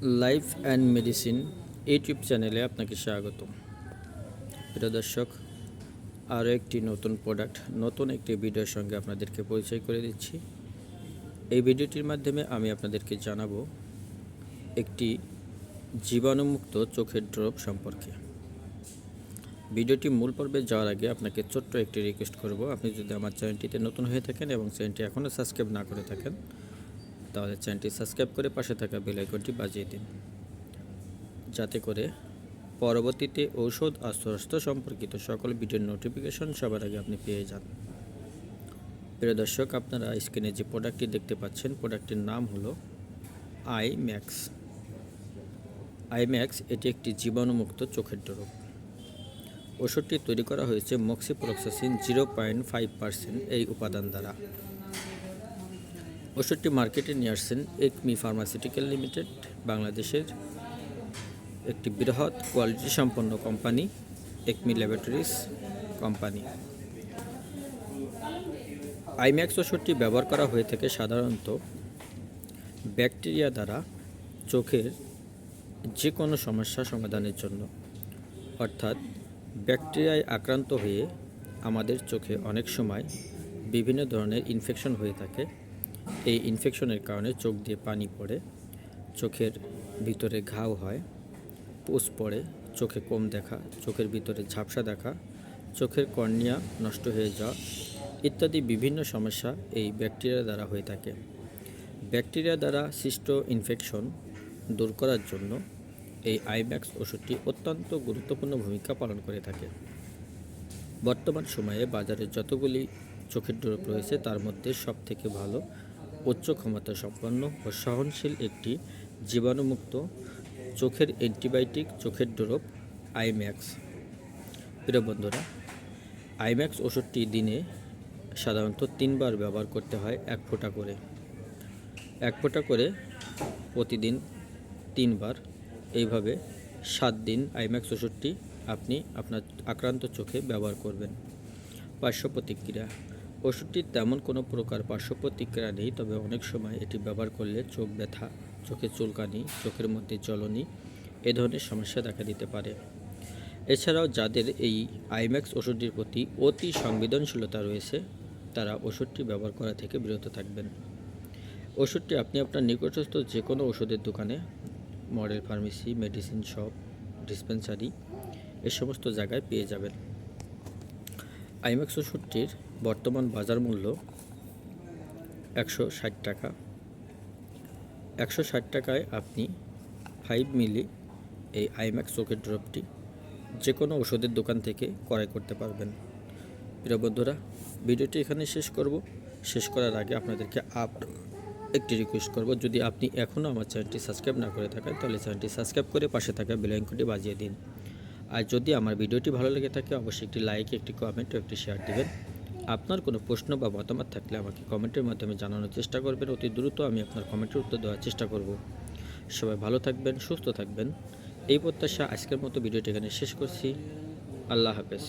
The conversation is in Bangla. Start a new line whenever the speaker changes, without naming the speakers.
লাইফ অ্যান্ড মেডিসিন ইউটিউব চ্যানেলে আপনাকে স্বাগত প্রিয় দর্শক, আরও একটি নতুন প্রোডাক্ট নতুন একটি ভিডিওর সঙ্গে আপনাদেরকে পরিচয় করে দিচ্ছি। এই ভিডিওটির মাধ্যমে আমি আপনাদেরকে জানাব একটি জীবাণুমুক্ত চোখের ড্রপ সম্পর্কে। ভিডিওটি মূল পর্বে যাওয়ার আগে আপনাকে ছোট্ট একটি রিকোয়েস্ট করব। আপনি যদি আমার চ্যানেলটিতে নতুন হয়ে থাকেন এবং চ্যানেলটি এখনও সাবস্ক্রাইব না করে থাকেন তাহলে চ্যানেলটি সাবস্ক্রাইব করে পাশে থাকা বেল আইকনটি বাজিয়ে দিন। যাতে করে পরবর্তীতে ঔষধ আর স্বাস্থ্য সম্পর্কিত সকল ভিডিওর নোটিফিকেশন সবার আগে আপনি পেয়ে যান। প্রিয় দর্শক, আপনারা স্ক্রিনে যে প্রোডাক্টটি দেখতে পাচ্ছেন, প্রোডাক্টটির নাম হলো আই ম্যাক্স। আই ম্যাক্স এটি একটি জীবাণুমুক্ত চোখের ড্রপ ওষুধটি তৈরি করা হয়েছে moxifloxacin zero point five percent এই উপাদান দ্বারা। ওষুধটি মার্কেটে নিয়ে আসছেন একমি ফার্মাসিউটিক্যাল লিমিটেড, বাংলাদেশের একটি বৃহৎ কোয়ালিটি সম্পন্ন company, Acme laboratories company. Imax ওষুধটি ব্যবহার করা হয়ে থাকে সাধারণত ব্যাকটেরিয়া দ্বারা চোখের যে কোনো সমস্যা সমাধানের জন্য। অর্থাৎ ব্যাকটেরিয়ায় আক্রান্ত হয়ে আমাদের চোখে অনেক সময় বিভিন্ন ধরনের ইনফেকশন হয়ে থাকে। এই ইনফেকশনের কারণে চোখ দিয়ে পানি পড়ে, চোখের ভিতরে ঘাও হয় পুষ পড়ে, চোখে কম দেখা, চোখের ভিতরে ঝাপসা দেখা, চোখের কর্নিয়া নষ্ট হয়ে যাওয়া ইত্যাদি বিভিন্ন সমস্যা এই ব্যাকটেরিয়া দ্বারা হয়ে থাকে। ব্যাকটেরিয়া দ্বারা সৃষ্ট ইনফেকশন দূর করার জন্য এই আইম্যাক্স ওষুধটি অত্যন্ত গুরুত্বপূর্ণ ভূমিকা পালন করে থাকে। বর্তমান সময়ে বাজারে যতগুলি চোখের ড্রপ রয়েছে, তার মধ্যে সবথেকে ভালো উচ্চ ক্ষমতা সম্পন্ন ও সহনশীল একটি জীবাণুমুক্ত চোখের অ্যান্টিবায়োটিক চোখের ড্রপ, আইম্যাক্স। প্রিয় বন্ধুরা, আইম্যাক্স ওষুধটি দিনে সাধারণত তিনবার ব্যবহার করতে হয় এক ফোঁটা করে। এক ফোঁটা করে প্রতিদিন তিনবার। এইভাবে সাত দিন আইম্যাক্স ওষুধটি আপনি আপনার আক্রান্ত চোখে ব্যবহার করবেন। পার্শ্ব প্রতিক্রিয়া ওষুধটির তেমন কোনো প্রকার পার্শ্ব প্রতিক্রিয়া নেই, তবে অনেক সময় এটি ব্যবহার করলে চোখ ব্যথা, চোখে চুলকানি, চোখের মধ্যে জ্বলনি, এ ধরনের সমস্যা দেখা দিতে পারে। এছাড়াও যাদের এই আইম্যাক্স ওষুধটির প্রতি অতি সংবেদনশীলতা রয়েছে, তারা ওষুধটি ব্যবহার করা থেকে বিরত থাকবেন। ওষুধটি আপনি আপনার নিকটস্থ যে কোনো ওষুধের দোকানে, model pharmacy, medicine shop, dispensary, এ সমস্ত জায়গায় পেয়ে যাবেন। আইম্যাক্স ওষুধটির বর্তমান বাজার মূল্য একশো ষাট টাকা। একশো ষাট টাকায় আপনি ফাইভ মিলি এই আইম্যাক্স চোখের ড্রপটি যে কোনো ওষুধের দোকান থেকে ক্রয় করতে পারবেন। প্রিয় ভিডিওটি এখানে শেষ করব। শেষ করার আগে আপনাদেরকে আপ একটি রিকোয়েস্ট করব। যদি আপনি এখনও আমার চ্যানেলটি সাবস্ক্রাইব না করে থাকেন, তাহলে চ্যানেলটি সাবস্ক্রাইব করে পাশে থাকা বেলাইকনটি বাজিয়ে দিন। আর যদি আমার ভিডিওটি ভালো লেগে থাকে, অবশ্যই একটি লাইক একটি কমেন্ট ও একটি শেয়ার দিবেন। আপনার কোনো প্রশ্ন বা মতামত থাকলে আমাকে কমেন্টের মাধ্যমে জানানোর চেষ্টা করবেন। অতি দ্রুত আমি আপনার কমেন্টের উত্তর দেওয়ার চেষ্টা করব। সবাই ভালো থাকবেন, সুস্থ থাকবেন। এই প্রত্যাশা আজকের মতো ভিডিওটি এখানে শেষ করছি। আল্লাহ হাফেজ।